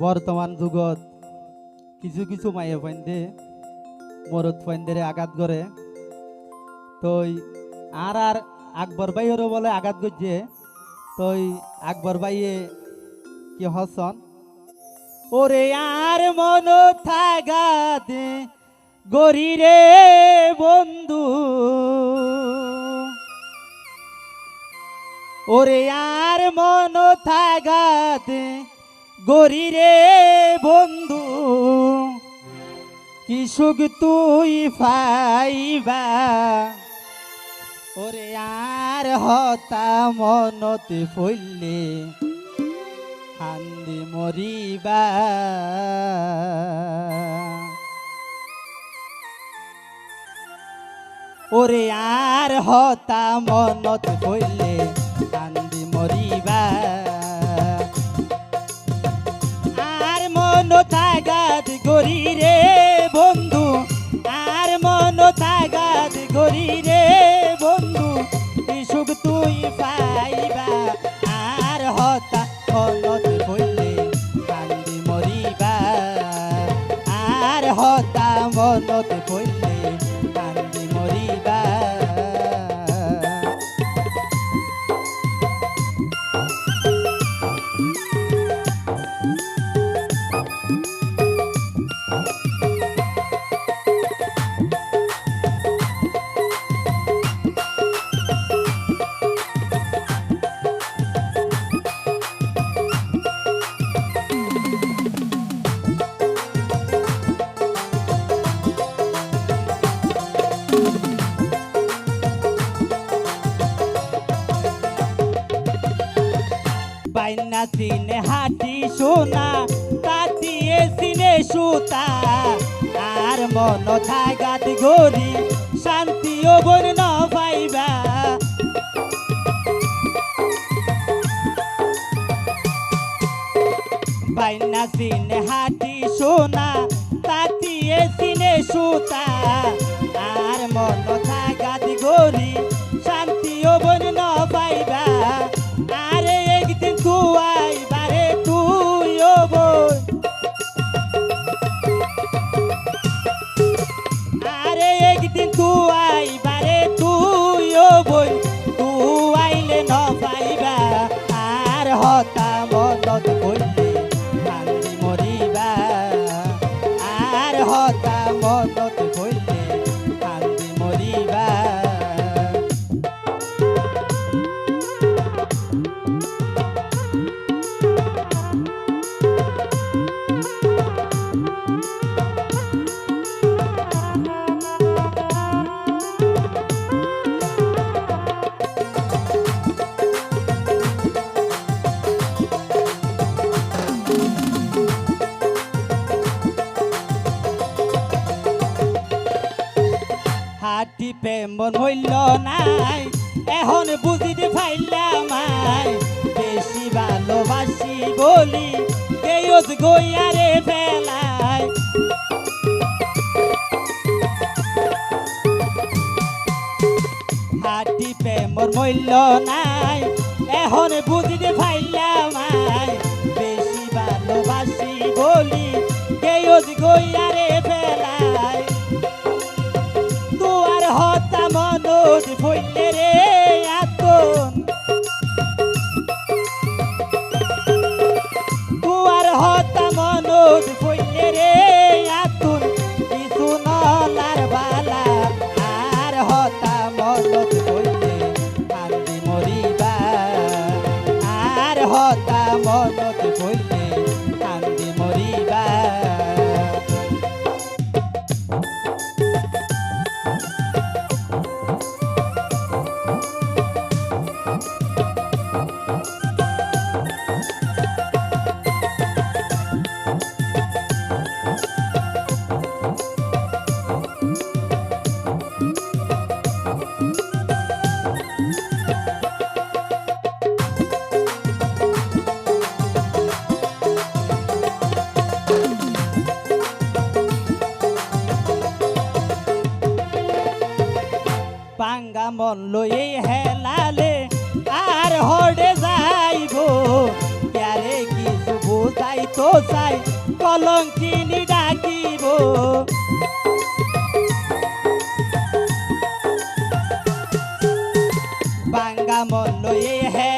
বর্তমান যুগত কিছু কিছু মায়ে ফাইন্দে মরদ ফাইন্দেরে আঘাত করে তই আর আর আকবর ভাইয়েরও বলে আঘাত করছে তই আকবর ভাইয়ে কি হসন ওরে আর মন থাগাতে গরি রে বন্ধু। ওরে আর মন থাগাতে গরি রে বন্ধু, কি সুখ তুই পাইবা? ওরে আর হতা মনতে ফইলে হান্দি মরিবা। ওরে আর হতা মনত ফইলে হান্দি মরিবা। মন তাগাদ গরি রে বন্ধু, আর মন তাগাদ গরি রে বন্ধু সুখ তুই পাইবা, আর হতা মনত হইলে কান্দি মরিবা, আর হতা মনত হইলে সুতা আর মন থাগাত গরি শান্তি ও ন পাইবা। বাইনা সিনে হাটি সোনা, তাতিয়ে সিনে সুতা আর মন থাগাত গরি হতা মদত হাতি প্রেমন হইল নাই। এখন বুঝিতে পাইলাম বেশি ভালোবাসি বলি কেয়ত গইয়ারে ফেলায় হাতি প্রেমর মূল্য নাই, এখন বুঝিতে পাইলাম আই, বেশি ভালোবাসি বলি কেয়ত গইয়ারে ফেলায় হতা মনত ফইলে মন লই হেলালে, আর হড়ে যাইব। ক্যারে কিছু বোঝাই তো চাই, কলঙ্কিনি ডাকিব। বাঙ্গা মন লই হেলালে